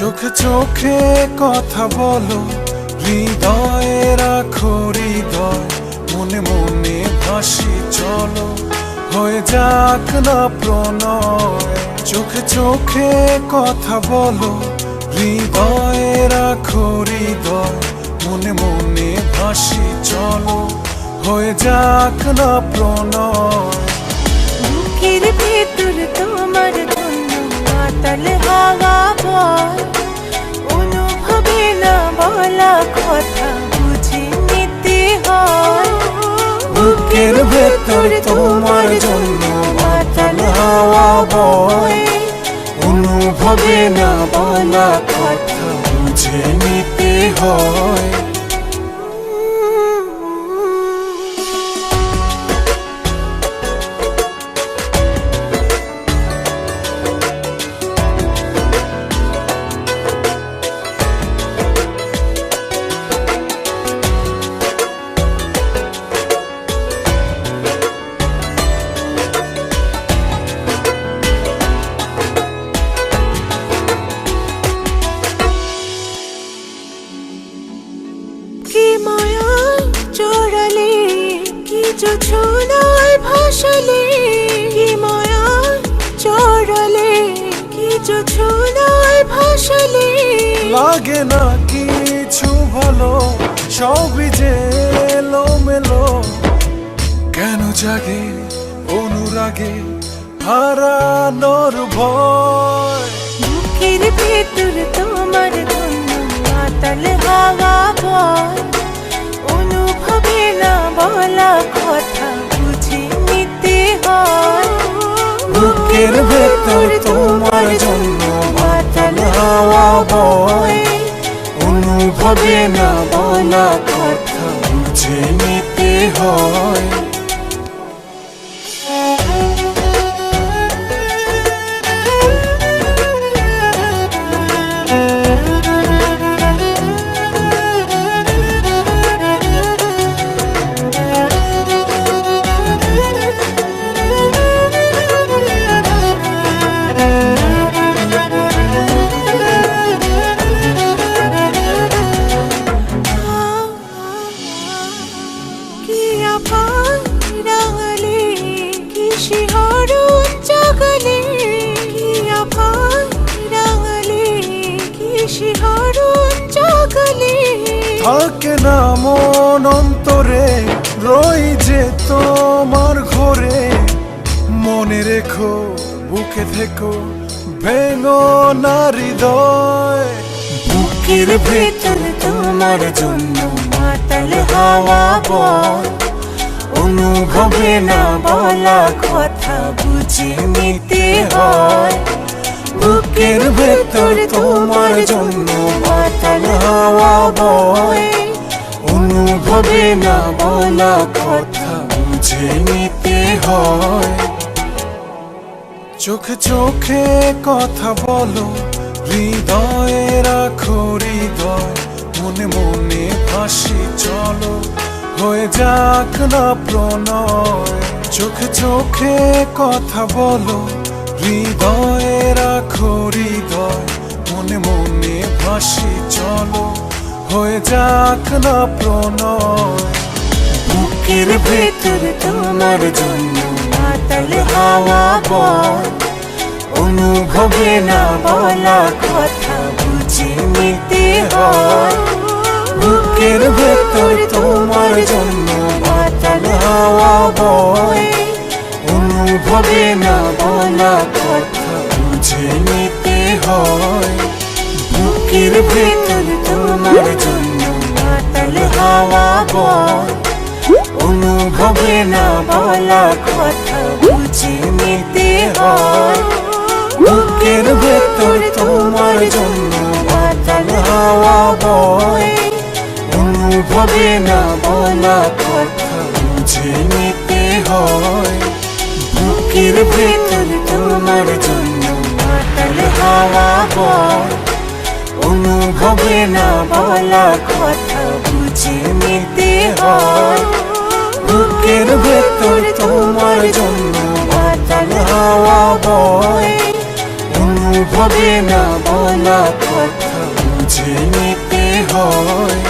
চোখে চোখে কথা বলো, হৃদয়ে রাখো হৃদয়, মনে মনে ভাসি চলো। হয়ে যাক না প্রণয়, চোখে চোখে কথা বলো, হৃদয়ে রাখো হৃদয়, মনে মনে ভাসি চলো। হয়ে যাক না প্রণয়। ভেতর তোমার মাতাল হাওয়া বল অনুভবে না বলা কথা বুঝে নিতে হয়। বুকের ভেতর তোমার জন্য মাতাল হাওয়া বয় অনুভবে না বলা কথা বুঝে নিতে হয়। ভাসালে কি চড়ালে? ভাসালে লাগে না কিছু ভালো সবই যে মেলো কেন জাগে অনুরাগে হারানোর ভয়? বুকের ভেতর তোমার জন্য মাতাল বল অনুভবে না বলা বুকের ভেতর তোমার জন্য মাতাল হাওয়া বয় অনুভবে না বলা কথা বুঝে নিতে হয়। রেখো বুকে থেকো ভেঙো না হৃদয়। বুকের ভেতর তোমার জন্য মাতাল হাওয়া বল। অনুভবে না বলা কথা বুঝে নিতে হয়। বুকের ভেতর তোমার জন্য মাতাল হাওয়া বয় অনুভবে না বলা কথা বুঝে নিতে হয়। চোখে চোখে কথা বলো, হৃদয়ে রাখো হৃদয়, মনে মনে ভাসি চলো, হয়ে যাক না প্রণয়। চোখে চোখে কথা বলো, হৃদয়ে রাখো হৃদয়, মনে মনে ভাসি চলো, হয়ে যাক না প্রণয়। বুকের ভেতর তোমার জন্য মাতাল হাওয়া অনুভবে না বলা কথা, বুঝে নিতে হয়। বুকের ভেতর তোমার জন্য মাতাল হাওয়া বয় অনুভবে না বলা কথা, বুঝে নিতে হয়। বুকের ভেতর তোমার জন্য মাতাল হাওয়া বয় অনুভবে না বলা কথা, বুঝে নিতে হয়। বুকের ভেতর তোমার জন্য মাতাল হাওয়া বয়। অনুভবে না বলা কথা, বুঝে নিতে হয়। বুকের ভেতর তোমার জন্য মাতাল হাওয়া বয়। অনুভবে না বলা কথা, বুঝে নিতে হয়। বুকের ভেতর তোমার জন্য বাতাল হাওয়া বয় অনুভবে না বলা কথা বুঝে নিতে হয়।